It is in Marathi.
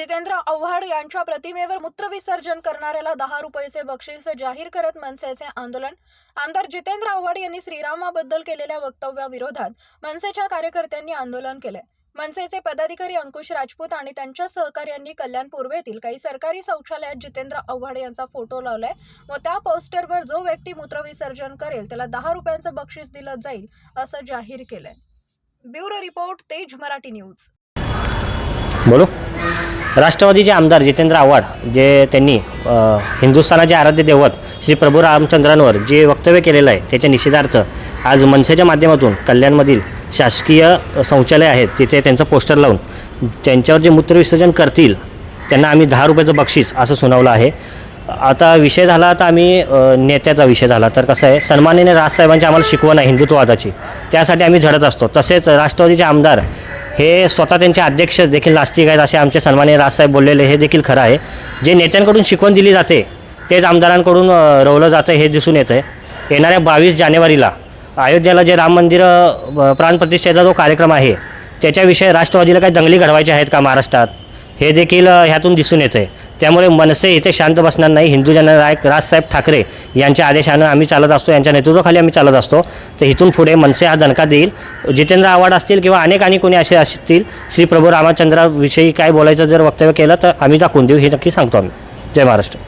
जितेंद्र आव्हाड यांच्या प्रतिमेवर मूत्रविसर्जन करणाऱ्याला दहा रुपयाचे बक्षीस जाहीर करत मनसेचे आंदोलन. आमदार जितेंद्र आव्हाड यांनी श्रीरामाबद्दल केलेल्या वक्तव्याविरोधात मनसेच्या कार्यकर्त्यांनी आंदोलन केले मनसेचे पदाधिकारी अंकुश राजपूत आणि त्यांच्या सहकार्यांनी कल्याण पूर्वेतील काही सरकारी शौचालयात जितेंद्र आव्हाड यांचा फोटो लावलाय. व त्या पोस्टरवर जो व्यक्ती मूत्रविसर्जन करेल त्याला दहा रुपयांचं बक्षीस दिलं जाईल असं जाहीर केलंय. ब्युरो रिपोर्ट तेज मराठी न्यूज. बोलो. राष्ट्रवादीचे आमदार जितेंद्र आव्हाड जे त्यांनी हिंदुस्थानाचे आराध्य दैवत श्री प्रभू रामचंद्रांवर जे वक्तव्य केलेलं आहे त्याच्या निषेधार्थ आज मनसेच्या माध्यमातून कल्याणमधील शासकीय शौचालय आहेत तिथे त्यांचं पोस्टर लावून त्यांच्यावर जे मूत्रविसर्जन करतील त्यांना आम्ही दहा रुपयाचं बक्षीस असं सुनावलं आहे. आता विषय झाला तर आम्ही नेत्याचा विषय झाला. तर कसं आहे सन्माननीय राजसाहेबांची आम्हाला शिकवण आहे हिंदुत्ववादाची. त्यासाठी आम्ही झडत असतो. तसेच राष्ट्रवादीचे आमदार हे स्वतः त्यांचे अध्यक्ष देखील नास्तिक आहेत असे आमचे सन्मान्य राजसाहेब बोललेले हे देखील खरं आहे. जे नेत्यांकडून शिकवण दिली जाते तेच आमदारांकडून रवलं जातं हे दिसून येतं आहे येणाऱ्या बावीस जानेवारीला अयोध्येला जे राम मंदिर प्राणप्रतिष्ठेचा जो कार्यक्रम आहे त्याच्याविषयी राष्ट्रवादीला काही दंगली घडवायच्या आहेत का महाराष्ट्रात? हे देखील ह्यातून दिसून येतं आहे त्यामुळे मनसे इथे शांत बसणार नाही. हिंदू जननायक राजसाहेब ठाकरे यांच्या आदेशानं आम्ही चालत असतो. यांच्या नेतृत्वाखाली आम्ही चालत असतो. तर इथून पुढे मनसे हा दणका देईल. जितेंद्र आव्हाड असतील किंवा अनेक आणि कोणी असे असतील श्री प्रभू रामचंद्राविषयी काय बोलायचं जर वक्तव्य केलं तर आम्ही दाखवून देऊ हे नक्की सांगतो आम्ही. जय महाराष्ट्र.